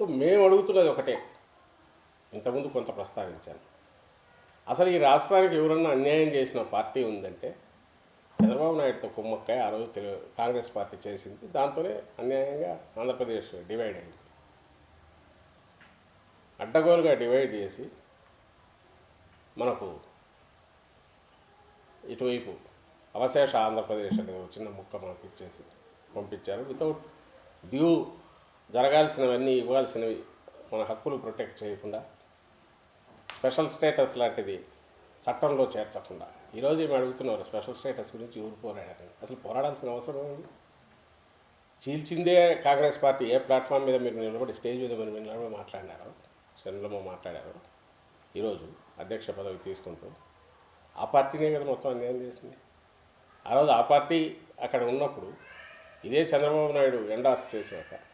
So మేము అడుగుతున్నది ఒకటే. ఇంతకుముందు కొంత ప్రస్తావించాను. అసలు ఈ రాష్ట్రానికి ఎవరన్నా అన్యాయం చేసిన పార్టీ ఉందంటే చంద్రబాబు నాయుడుతో కుమ్మక్కాయ ఆ రోజు తెలు కాంగ్రెస్ పార్టీ చేసింది. దాంతోనే అన్యాయంగా ఆంధ్రప్రదేశ్ డివైడ్ అయింది. అడ్డగోలుగా డివైడ్ చేసి మనకు ఇటువైపు అవశేష ఆంధ్రప్రదేశ్ అనేది ఒక చిన్న ముక్క మనకు ఇచ్చేసి పంపించారు. వితౌట్ డ్యూ జరగాల్సినవన్నీ ఇవ్వాల్సినవి మన హక్కులు ప్రొటెక్ట్ చేయకుండా స్పెషల్ స్టేటస్ లాంటిది చట్టంలో చేర్చకుండా. ఈరోజు ఏమి అడుగుతున్నారు స్పెషల్ స్టేటస్ గురించి ఊరు పోరాడారని. అసలు పోరాడాల్సిన అవసరం ఉంది చీల్చిందే కాంగ్రెస్ పార్టీ ఏ ప్లాట్ఫామ్ మీద మీరు నిలబడి స్టేజ్ మీద మీరు నిలబడి మాట్లాడినారు సెన్లో మాట్లాడారు ఈరోజు అధ్యక్ష పదవి తీసుకుంటూ ఆ పార్టీనే కదా మొత్తం అన్యాయం చేసింది. ఆ రోజు ఆ పార్టీ అక్కడ ఉన్నప్పుడు ఇదే చంద్రబాబు నాయుడు ఎండాస్ చేశాక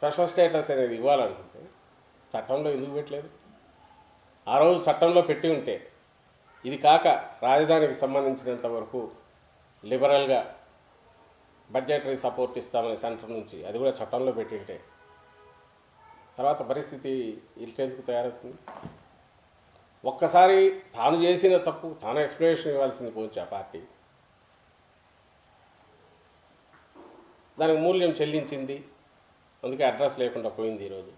స్పెషల్ స్టేటస్ అనేది ఇవ్వాలనుకుంటే చట్టంలో ఎందుకు పెట్టలేదు? ఆ రోజు చట్టంలో పెట్టి ఉంటే ఇది కాక రాజధానికి సంబంధించినంత వరకు లిబరల్గా బడ్జెటరీ సపోర్ట్ ఇస్తామని సెంటర్ నుంచి అది కూడా చట్టంలో పెట్టింటే తర్వాత పరిస్థితి ఇల్టెందుకు తయారవుతుంది. ఒక్కసారి తాను చేసిన తప్పు తాను ఎక్స్ప్లెనేషన్ ఇవ్వాల్సింది పోవచ్చు ఆ పార్టీ. దానికి మూల్యం చెల్లించింది. అందుకే అడ్రస్ లేకుండా పోయింది ఈరోజు.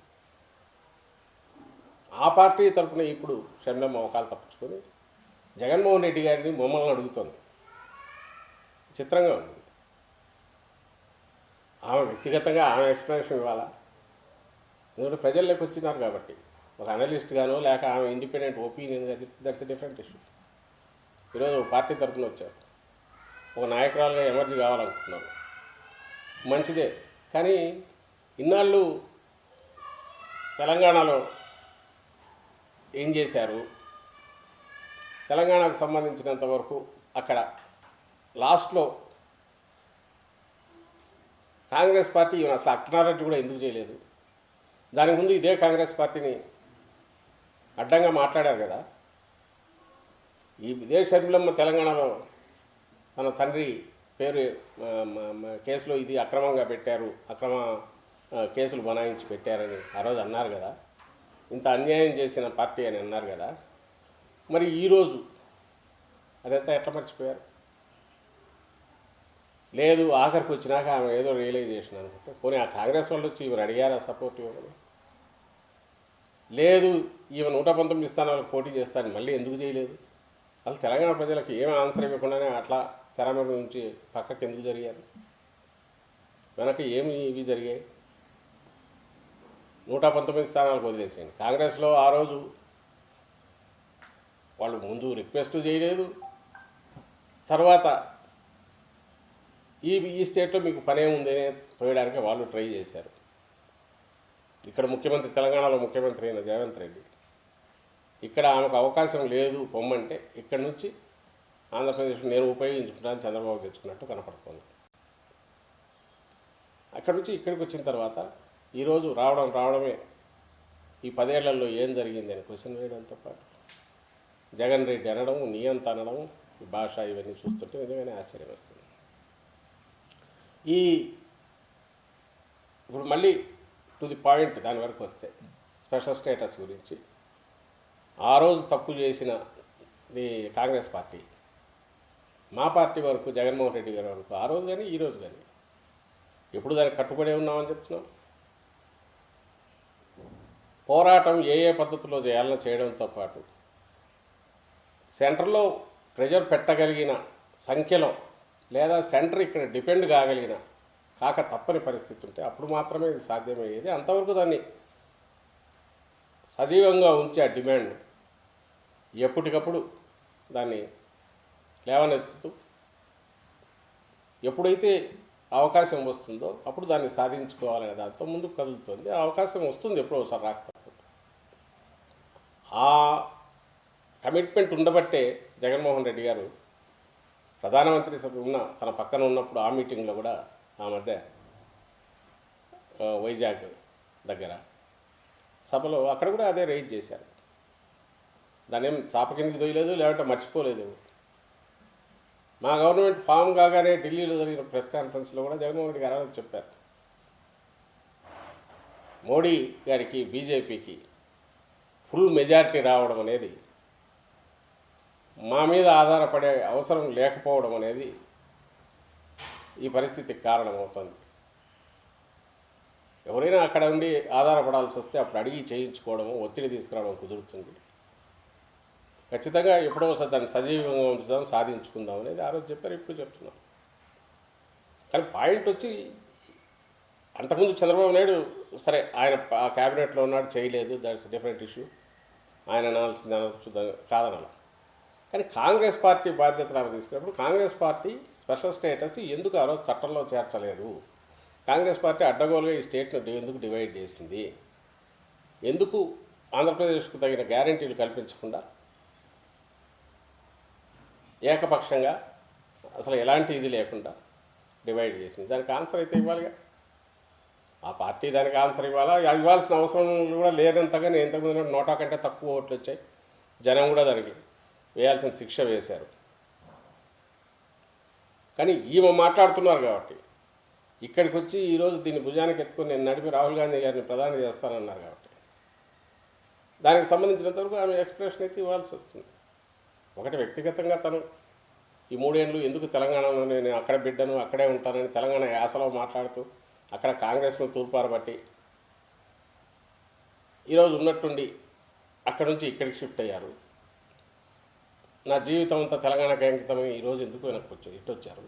ఆ పార్టీ తరఫున ఇప్పుడు షర్మిలమ్మ అవకాలు తప్పించుకొని జగన్మోహన్ రెడ్డి గారిని మమ్మల్ని అడుగుతోంది. చిత్రంగా ఉంది. ఆమె వ్యక్తిగతంగా ఆమె ఎక్స్ప్లెనేషన్ ఇవ్వాలా? ఎందుకంటే ప్రజల్లోకి వచ్చినారు కాబట్టి. ఒక అనలిస్ట్గానో లేక ఆమె independent opinion that's different issue. ఈరోజు ఒక పార్టీ తరఫున వచ్చారు. ఒక నాయకురాలుగా ఎమర్జీ కావాలనుకుంటున్నాను. మంచిదే. కానీ ఇన్నాళ్ళు తెలంగాణలో ఏం చేశారు? తెలంగాణకు సంబంధించినంత వరకు అక్కడ లాస్ట్లో కాంగ్రెస్ పార్టీ అసలు అక్నారెడ్డి కూడా ఎందుకు చేయలేదు? దానికి ముందు ఇదే కాంగ్రెస్ పార్టీని అడ్డంగా మాట్లాడారు కదా. ఈ ఇదే షర్మిలమ్మ తెలంగాణలో తన తండ్రి పేరు కేసులో ఇది అక్రమంగా పెట్టారు అక్రమ కేసులు బనాయించి పెట్టారని ఆ రోజు అన్నారు కదా. ఇంత అన్యాయం చేసిన పార్టీ అని అన్నారు కదా. మరి ఈరోజు అదంతా ఎట్లా మర్చిపోయారు? లేదు ఆఖరికి వచ్చినాక ఆమె ఏదో రియలైజేషన్ అనుకుంటే పోనీ ఆ కాంగ్రెస్ వాళ్ళు వచ్చి ఈమెను అడిగారా సపోర్ట్ ఇవ్వమని? లేదు ఈమె నూట పంతొమ్మిది స్థానాలకు పోటీ చేస్తాను మళ్ళీ ఎందుకు చేయలేదు? అసలు తెలంగాణ ప్రజలకు ఏమి ఆన్సర్ ఇవ్వకుండానే అట్లా తెర మీద నుంచి పక్కకి ఎందుకు జరిగారు? వెనక ఏమి ఇవి జరిగాయి? నూట పంతొమ్మిది స్థానాలకు వదిలేసేయండి. కాంగ్రెస్లో ఆ రోజు వాళ్ళు ముందు రిక్వెస్ట్ చేయలేదు. తర్వాత ఈ ఈ స్టేట్లో మీకు పనే ఉందనే తోయడానికి వాళ్ళు ట్రై చేశారు. ఇక్కడ ముఖ్యమంత్రి తెలంగాణలో ముఖ్యమంత్రి అయిన రేవంత్ రెడ్డి. ఇక్కడ ఆమెకు అవకాశం లేదు పొమ్మంటే ఇక్కడ నుంచి ఆంధ్రప్రదేశ్ నేను ఉపయోగించుకుంటాను చంద్రబాబు తెచ్చుకున్నట్టు కనపడుతుంది. అక్కడ నుంచి ఇక్కడికి వచ్చిన తర్వాత ఈరోజు రావడం రావడమే. ఈ పదేళ్ళలో ఏం జరిగింది అని క్వశ్చన్ వేయడంతో పాటు జగన్ రెడ్డి అనడం నియంత అనడం ఈ భాష ఇవన్నీ చూస్తుంటే నిజమైన ఆశ్చర్యం వస్తుంది. ఈ ఇప్పుడు మళ్ళీ టు ది పాయింట్ దాని వరకు వస్తే స్పెషల్ స్టేటస్ గురించి. ఆ రోజు తప్పు చేసిన ది కాంగ్రెస్ పార్టీ మా పార్టీ వరకు జగన్మోహన్ రెడ్డి గారి వరకు ఆ రోజు కానీ ఈరోజు కానీ ఎప్పుడు దానికి కట్టుబడే ఉన్నామని చెప్తున్నాం? పోరాటం ఏ ఏ పద్ధతిలో చేయాలని చేయడంతో పాటు సెంటర్లో ప్రెజర్ పెట్టగలిగిన సంఖ్యలో లేదా సెంటర్ ఇక్కడ డిపెండ్ కాగలిగిన కాక తప్పని పరిస్థితి ఉంటే అప్పుడు మాత్రమే ఇది సాధ్యమయ్యేది. అంతవరకు దాన్ని సజీవంగా ఉంచే ఆ డిమాండ్ ఎప్పటికప్పుడు దాన్ని లేవనెత్తుతూ ఎప్పుడైతే అవకాశం వస్తుందో అప్పుడు దాన్ని సాధించుకోవాలనే దాంతో ముందుకు కదులుతుంది. ఆ అవకాశం వస్తుంది ఎప్పుడో ఒకసారి రాకపోతే. ఆ కమిట్మెంట్ ఉండబట్టే జగన్మోహన్ రెడ్డి గారు ప్రధానమంత్రి ఉన్న తన పక్కన ఉన్నప్పుడు ఆ మీటింగ్లో కూడా ఆ మధ్య వైజాగ్ దగ్గర సభలో అక్కడ కూడా అదే రైజ్ చేశారు. దాని ఏం చాప కిందకి దొయ్యలేదు లేదంటే మర్చిపోలేదు. మా గవర్నమెంట్ ఫామ్ కాగానే ఢిల్లీలో జరిగిన ప్రెస్ కాన్ఫరెన్స్లో కూడా జగన్మోహన్ రెడ్డి గారు చెప్పారు. మోడీ గారికి బీజేపీకి ఫుల్ మెజారిటీ రావడం అనేది మా మీద ఆధారపడే అవసరం లేకపోవడం అనేది ఈ పరిస్థితికి కారణమవుతుంది. ఎవరైనా అక్కడ ఉండి ఆధారపడాల్సి వస్తే అప్పుడు అడిగి చేయించుకోవడము ఒత్తిడి తీసుకురావడం కుదురుతుంది. ఖచ్చితంగా ఎప్పుడో ఒకసారి దాన్ని సజీవంగా ఉంచుదాం సాధించుకుందాం అనేది ఆ రోజు చెప్పారు ఇప్పుడు చెప్తున్నాం. కానీ పాయింట్ వచ్చి అంతకుముందు చంద్రబాబు నాయుడు సరే ఆయన ఆ క్యాబినెట్లో ఉన్నాడు చేయలేదు దాట్స్ డిఫరెంట్ ఇష్యూ. ఆయన అనాల్సింది అనొచ్చు కాదనాల. కానీ కాంగ్రెస్ పార్టీ బాధ్యతలు ఆమె తీసుకున్నప్పుడు కాంగ్రెస్ పార్టీ స్పెషల్ స్టేటస్ ఎందుకు ఆ రోజు చట్టంలో చేర్చలేదు? కాంగ్రెస్ పార్టీ అడ్డగోలుగా ఈ స్టేట్ను ఎందుకు డివైడ్ చేసింది? ఎందుకు ఆంధ్రప్రదేశ్కు తగిన గ్యారంటీలు కల్పించకుండా ఏకపక్షంగా అసలు ఎలాంటి ఇది లేకుండా డివైడ్ చేసింది. దానికి ఆన్సర్ అయితే ఇవ్వాలిగా. ఆ పార్టీ దానికి ఆన్సర్ ఇవ్వాలా? ఇవ్వాల్సిన అవసరం కూడా లేనంతగా నేను ఇంతకుముందు నోటా కంటే తక్కువ ఓట్లు వచ్చాయి. జనం కూడా దానికి వేయాల్సిన శిక్ష వేశారు. కానీ ఈమె మాట్లాడుతున్నారు కాబట్టి ఇక్కడికి వచ్చి ఈరోజు దీన్ని భుజానికి ఎత్తుకొని నేను నడిపి రాహుల్ గాంధీ గారిని ప్రధాని చేస్తానన్నారు కాబట్టి దానికి సంబంధించినంతవరకు ఆమె ఎక్స్ప్రెషన్ అయితే ఇవ్వాల్సి వస్తుంది. ఒకటి వ్యక్తిగతంగా తను ఈ మూడేళ్ళు ఎందుకు తెలంగాణలో నేను అక్కడ బిడ్డను అక్కడే ఉంటానని తెలంగాణ యాసలో మాట్లాడుతూ అక్కడ కాంగ్రెస్ను తూర్పారబట్టి ఈరోజు ఉన్నట్టుండి అక్కడ నుంచి ఇక్కడికి షిఫ్ట్ అయ్యారు. నా జీవితం అంతా తెలంగాణకి అంకితమై ఈరోజు ఎందుకు వెనక్కి వచ్చారు ఇటు వచ్చారు?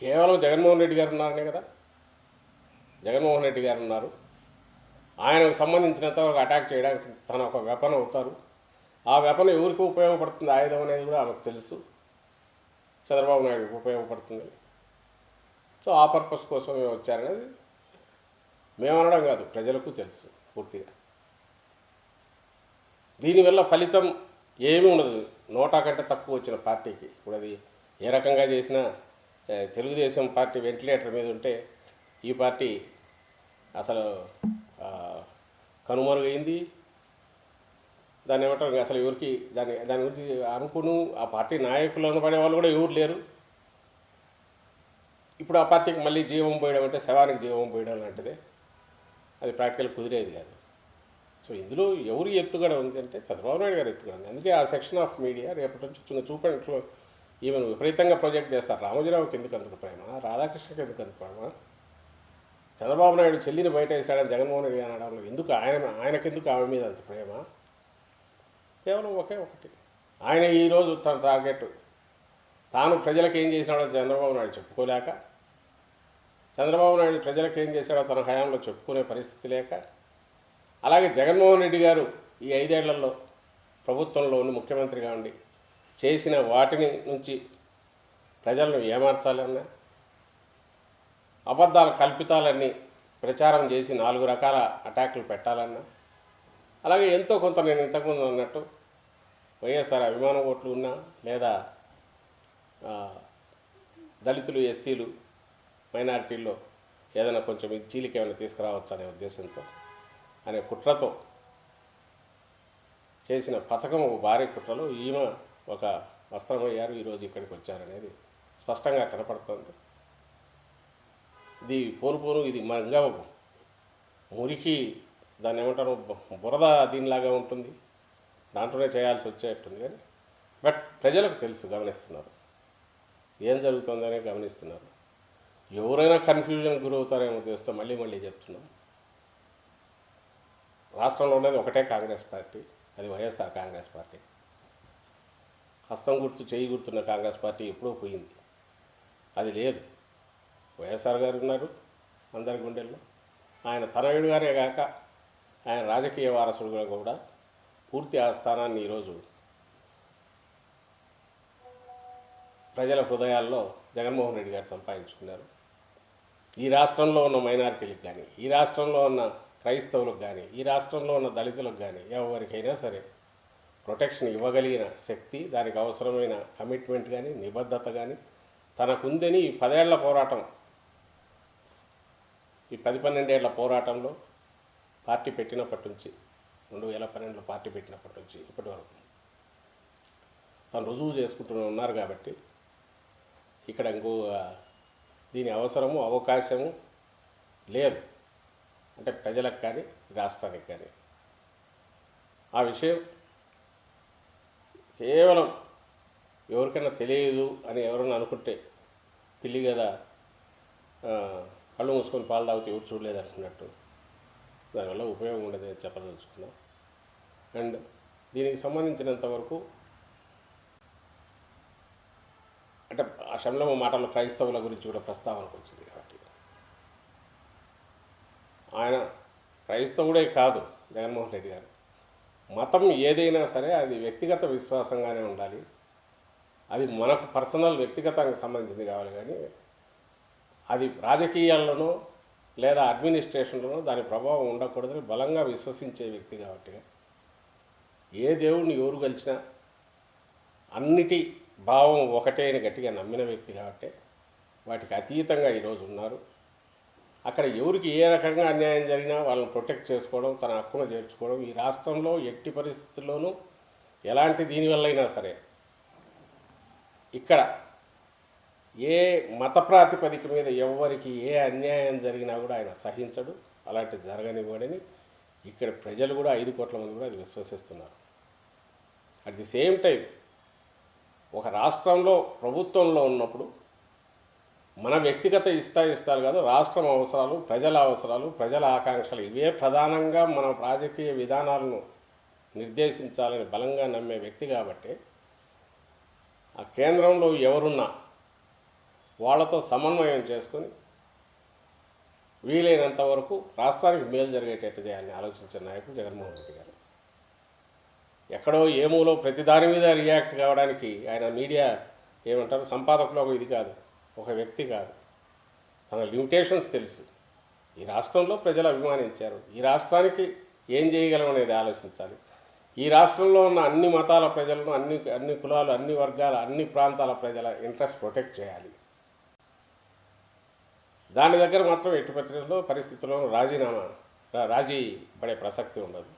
కేవలం జగన్మోహన్ రెడ్డి గారు ఉన్నారనే కదా? జగన్మోహన్ రెడ్డి గారు ఉన్నారు. ఆయనకు సంబంధించినంత వరకు అటాక్ చేయడానికి తన ఒక వెపన్ అవుతారు. ఆ వెపన్ ఎవరికి ఉపయోగపడుతుంది ఆయుధం అనేది కూడా ఆమెకు తెలుసు. చంద్రబాబు నాయుడుకి ఉపయోగపడుతుంది. సో ఆ పర్పస్ కోసమే వచ్చారనేది అనడం కాదు ప్రజలకు తెలుసు పూర్తిగా. దీనివల్ల ఫలితం ఏమీ ఉండదు. నోటా కంటే తక్కువ వచ్చిన పార్టీకి. ఇప్పుడు అది ఏ రకంగా చేసినా తెలుగుదేశం పార్టీ వెంటిలేటర్ మీద ఉంటే ఈ పార్టీ అసలు కనుమరుగైంది. దాన్ని ఏమంటారు అసలు ఎవరికి దాని దాని గురించి అనుకును ఆ పార్టీ నాయకులు అనబడే వాళ్ళు కూడా ఎవరు లేరు. ఇప్పుడు ఆ పార్టీకి మళ్ళీ జీవం పోయడం అంటే శవానికి జీవం పోయడం లాంటిదే. అది ప్రాక్టికల్ కుదిరేది కాదు. సో ఇందులో ఎవరు ఎత్తుగడ ఉంది అంటే చంద్రబాబు నాయుడు గారు ఎత్తుగడ ఉంది. అందుకే ఆ సెక్షన్ ఆఫ్ మీడియా రేపటి నుంచి చిన్న చూపండి ఈమెను విపరీతంగా ప్రొజెక్ట్ చేస్తారు. రామోజీరావుకి ఎందుకు అందుకు ప్రేమ? రాధాకృష్ణకి ఎందుకు అందుకు ప్రేమ? చంద్రబాబు నాయుడు చెల్లిని బయట వేసాడని జగన్మోహన్ రెడ్డి అనడంలో ఎందుకు ఆయన ఆయనకెందుకు ఆమె మీద అంత ప్రేమ? కేవలం ఒకే ఒకటి. ఆయన ఈరోజు తన టార్గెట్. తాను ప్రజలకు ఏం చేసినాడో చంద్రబాబు నాయుడు చెప్పుకోలేక చంద్రబాబు నాయుడు ప్రజలకు ఏం చేశాడో తన హయాంలో చెప్పుకునే పరిస్థితి లేక అలాగే జగన్మోహన్ రెడ్డి గారు ఈ ఐదేళ్ళలో ప్రభుత్వంలో ఉండి ముఖ్యమంత్రిగా ఉండి చేసిన వాటిని నుంచి ప్రజలను ఏమార్చాలన్నా అబద్ధాల కల్పితాలన్నీ ప్రచారం చేసి నాలుగు రకాల అటాకులు పెట్టాలన్నా అలాగే ఎంతో కొంత నేను ఇంతకుముందు అన్నట్టు వైఎస్ఆర్ అభిమాన ఓట్లు ఉన్నా లేదా దళితులు ఎస్సీలు మైనారిటీల్లో ఏదైనా కొంచెం చీలిక ఏమైనా తీసుకురావచ్చు అనే ఉద్దేశంతో అనే కుట్రతో చేసిన పథకం ఒక భారీ కుట్రలో ఈమె ఒక వస్త్రమయ్యారు ఈరోజు ఇక్కడికి వచ్చారనేది స్పష్టంగా కనపడుతుంది. ఇది పోను పోను ఇది మరంగా మురికి దాన్ని ఏమంటారు బు- బురద దీనిలాగా ఉంటుంది. దాంట్లోనే చేయాల్సి వచ్చేట్టుంది కానీ బట్ ప్రజలకు తెలుసు గమనిస్తున్నారు. ఏం జరుగుతుందనే గమనిస్తున్నారు. ఎవరైనా కన్ఫ్యూజన్ గురవుతారేమో తెలుస్తే మళ్ళీ మళ్ళీ చెప్తున్నాం. రాష్ట్రంలో ఉన్నది ఒకటే కాంగ్రెస్ పార్టీ అది వైఎస్ఆర్ కాంగ్రెస్ పార్టీ. హస్తం గుర్తు చేయి గుర్తున్న కాంగ్రెస్ పార్టీ ఎప్పుడో పోయింది. అది లేదు. వైఎస్ఆర్ గారు ఉన్నారు అందరి గుండెల్లో. ఆయన తనయుడు గారే కాక ఆయన రాజకీయ వారసుడుగా కూడా పూర్తి ఆ స్థానాన్ని ఈరోజు ప్రజల హృదయాల్లో జగన్మోహన్ రెడ్డి గారు సంపాదించుకున్నారు. ఈ రాష్ట్రంలో ఉన్న మైనారిటీలకు కానీ ఈ రాష్ట్రంలో ఉన్న క్రైస్తవులకు కానీ ఈ రాష్ట్రంలో ఉన్న దళితులకు కానీ ఎవరికైనా సరే ప్రొటెక్షన్ ఇవ్వగలిగిన శక్తి దానికి అవసరమైన కమిట్మెంట్ కానీ నిబద్ధత కానీ తనకుందని ఈ పదేళ్ళ పోరాటం ఈ పది పన్నెండేళ్ళ పోరాటంలో పార్టీ పెట్టినప్పటి నుంచి రెండు వేల పన్నెండులో పార్టీ పెట్టినప్పటి నుంచి ఇప్పటి వరకు తను రుజువు చేసుకుంటూ ఉన్నారు కాబట్టి ఇక్కడ ఇంకో దీని అవసరము అవకాశము లేదు. అంటే ప్రజలకు కానీ రాష్ట్రానికి కానీ. ఆ విషయం కేవలం ఎవరికైనా తెలియదు అని ఎవరైనా అనుకుంటే పిల్లి కదా కళ్ళు మూసుకొని పాలు తాగితే ఎవరు చూడలేదు అనుకున్నట్టు దానివల్ల ఉపయోగం ఉండదు చెప్పదలుచుకున్నాం. అండ్ దీనికి సంబంధించినంత వరకు అంటే ఆ శంలో మాటల్లో క్రైస్తవుల గురించి కూడా ప్రస్తావనకు వచ్చింది కాబట్టి. ఆయన క్రైస్తవుడే కాదు జగన్మోహన్ రెడ్డి గారు. మతం ఏదైనా సరే అది వ్యక్తిగత విశ్వాసంగానే ఉండాలి. అది మనకు పర్సనల్ వ్యక్తిగతానికి సంబంధించింది కావాలి కానీ అది రాజకీయాల్లోనూ లేదా అడ్మినిస్ట్రేషన్లోనో దాని ప్రభావం ఉండకూడదని బలంగా విశ్వసించే వ్యక్తి కాబట్టి ఏ దేవుడిని ఎవరు కలిసినా అన్నిటి భావం ఒకటే అని గట్టిగా నమ్మిన వ్యక్తి కాబట్టి వాటికి అతీతంగా ఈరోజు ఉన్నారు. అక్కడ ఎవరికి ఏ రకంగా అన్యాయం జరిగినా వాళ్ళని ప్రొటెక్ట్ చేసుకోవడం తన హక్కును చేర్చుకోవడం ఈ రాష్ట్రంలో ఎట్టి పరిస్థితుల్లోనూ ఎలాంటి దీనివల్లైనా సరే ఇక్కడ ఏ మత ప్రాతిపదిక మీద ఎవరికి ఏ అన్యాయం జరిగినా కూడా ఆయన సహించడు. అలాంటి జరగనివ్వడని ఇక్కడ ప్రజలు కూడా ఐదు కోట్ల మంది కూడా అది విశ్వసిస్తున్నారు. అట్ ది సేమ్ టైం ఒక రాష్ట్రంలో ప్రభుత్వంలో ఉన్నప్పుడు మన వ్యక్తిగత ఇష్టాయిష్టాలు కాదు రాష్ట్రం అవసరాలు ప్రజల అవసరాలు ప్రజల ఆకాంక్షలు ఇవే ప్రధానంగా మన రాజకీయ విధానాలను నిర్దేశించాలని బలంగా నమ్మే వ్యక్తి కాబట్టి ఆ కేంద్రంలో ఎవరున్నా వాళ్ళతో సమన్వయం చేసుకొని వీలైనంత వరకు రాష్ట్రానికి మేలు జరిగేటట్టు చేయాలని ఆలోచించిన నాయకుడు జగన్మోహన్ రెడ్డి గారు. ఎక్కడో ఏమూలో ప్రతి దాని మీద రియాక్ట్ కావడానికి ఆయన మీడియా ఏమంటారు సంపాదకులు ఒక ఇది కాదు ఒక వ్యక్తి కాదు. తన లిమిటేషన్స్ తెలుసు. ఈ రాష్ట్రంలో ప్రజలు అభిమానించారు. ఈ రాష్ట్రానికి ఏం చేయగలం అనేది ఆలోచించాలి. ఈ రాష్ట్రంలో ఉన్న అన్ని మతాల ప్రజలను అన్ని అన్ని కులాలు అన్ని వర్గాల అన్ని ప్రాంతాల ప్రజల ఇంట్రెస్ట్ ప్రొటెక్ట్ చేయాలి. దాని దగ్గర మాత్రం ఎట్టి పరిస్థితుల్లో పరిస్థితుల్లో రాజీనామా రాజీ పడే ప్రసక్తి ఉండదు.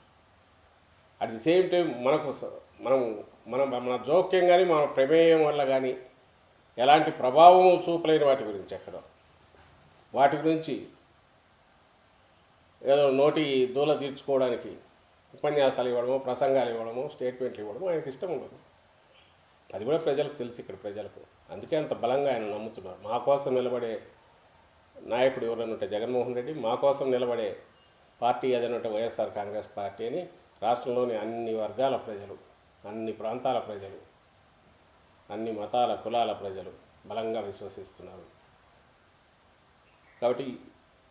అట్ ది సేమ్ టైం మనకు మనం మనం మన జోక్యం కానీ మన ప్రమేయం వల్ల కానీ ఎలాంటి ప్రభావం చూపలేని వాటి గురించి ఎక్కడ. వాటి గురించి ఏదో నోటి దూల తీర్చుకోవడానికి ఉపన్యాసాలు ఇవ్వడము ప్రసంగాలు ఇవ్వడము స్టేట్మెంట్లు ఇవ్వడము ఆయనకి ఇష్టం ఉండదు. అది కూడా ప్రజలకు తెలుసు ఇక్కడ ప్రజలకు. అందుకే అంత బలంగా ఆయన నమ్ముతున్నారు. మా కోసం నిలబడే నాయకుడు ఎవరైనా ఉంటే జగన్మోహన్ రెడ్డి మా కోసం నిలబడే పార్టీ ఏదైనా ఉంటే వైఎస్ఆర్ కాంగ్రెస్ పార్టీ అని రాష్ట్రంలోని అన్ని వర్గాల ప్రజలు అన్ని ప్రాంతాల ప్రజలు అన్ని మతాల కులాల ప్రజలు బలంగా విశ్వసిస్తున్నారు. కాబట్టి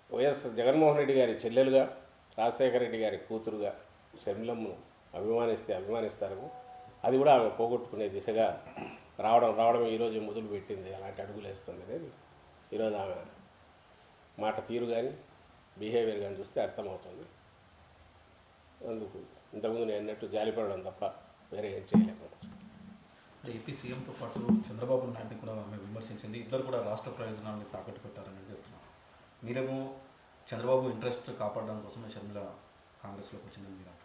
వైఎస్ జగన్మోహన్ రెడ్డి గారి చెల్లెలుగా రాజశేఖర రెడ్డి గారి కూతురుగా షర్మిలమ్మను అభిమానిస్తే అభిమానిస్తారు. అది కూడా ఆమె పోగొట్టుకునే దిశగా రావడం రావడం ఈరోజు మొదలు పెట్టింది అలాంటి అడుగులు వేస్తుంది అనేది ఈరోజు ఆమె మాట తీరు కానీ బిహేవియర్ కానీ చూస్తే అర్థమవుతుంది. అందుకు ఇంతకుముందు నేను అన్నట్టు జాలిపడడం తప్ప వేరే ఏం చేయలేము ఏపీ సీఎంతో పాటు చంద్రబాబు నాయుడిని కూడా ఆమె విమర్శించింది. ఇద్దరు కూడా రాష్ట్ర ప్రయోజనాలను తాకట్టు పెట్టారని చెప్తున్నారు మీరేమో చంద్రబాబు ఇంట్రెస్ట్ కాపాడడం కోసమే షర్మిల కాంగ్రెస్లోకి వచ్చిందని మీరు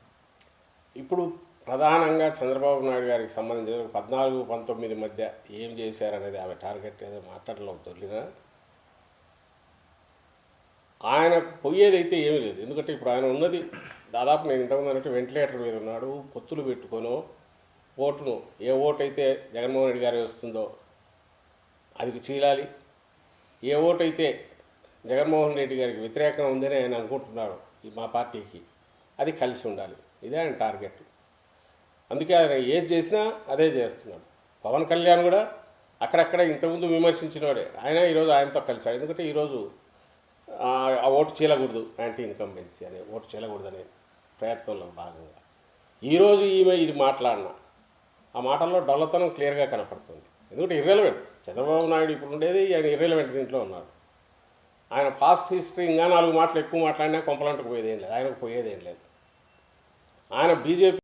ఇప్పుడు ప్రధానంగా చంద్రబాబు నాయుడు గారికి సంబంధించిన పద్నాలుగు పంతొమ్మిది మధ్య ఏం చేశారనేది ఆమె టార్గెట్ ఏదో మాట్లాడలో తొలినా? ఆయన పోయేదైతే ఏమీ లేదు. ఎందుకంటే ఇప్పుడు ఆయన ఉన్నది దాదాపు నేను ఇంతకుముందు అన్నట్టు వెంటిలేటర్ మీద ఉన్నాడు. పొత్తులు పెట్టుకొని ఓటును ఏ ఓటు అయితే జగన్మోహన్ రెడ్డి గారి వస్తుందో అది చీలాలి. ఏ ఓటు అయితే జగన్మోహన్ రెడ్డి గారికి వ్యతిరేకంగా ఉందని ఆయన అనుకుంటున్నాడు మా పార్టీకి అది కలిసి ఉండాలి. ఇదే ఆయన టార్గెట్. అందుకే ఆయన ఏది చేసినా అదే చేస్తున్నాడు. పవన్ కళ్యాణ్ కూడా అక్కడక్కడ ఇంతకుముందు విమర్శించినవాడే ఆయన ఈరోజు ఆయనతో కలిశాడు. ఎందుకంటే ఈరోజు ఆ ఓటు చేయకూడదు యాంటీ ఇన్కంబెన్సీ అనే ఓటు చేయకూడదు అనే ప్రయత్నంలో భాగంగా. ఈరోజు ఈమె ఇది మాట్లాడిన ఆ మాటల్లో డొల్లతనం క్లియర్గా కనపడుతుంది. ఎందుకంటే ఇర్రెలవెంట్ చంద్రబాబు నాయుడు ఇప్పుడు ఉండేది ఆయన ఇర్రెలవెంట్ దీంట్లో ఉన్నారు. ఆయన పాస్ట్ హిస్టరీ ఇంకా నాలుగు మాటలు ఎక్కువ మాట్లాడినా కొంపలంటకు పోయేదేం లేదు ఆయనకు పోయేదేం లేదు. ఆయన బీజేపీ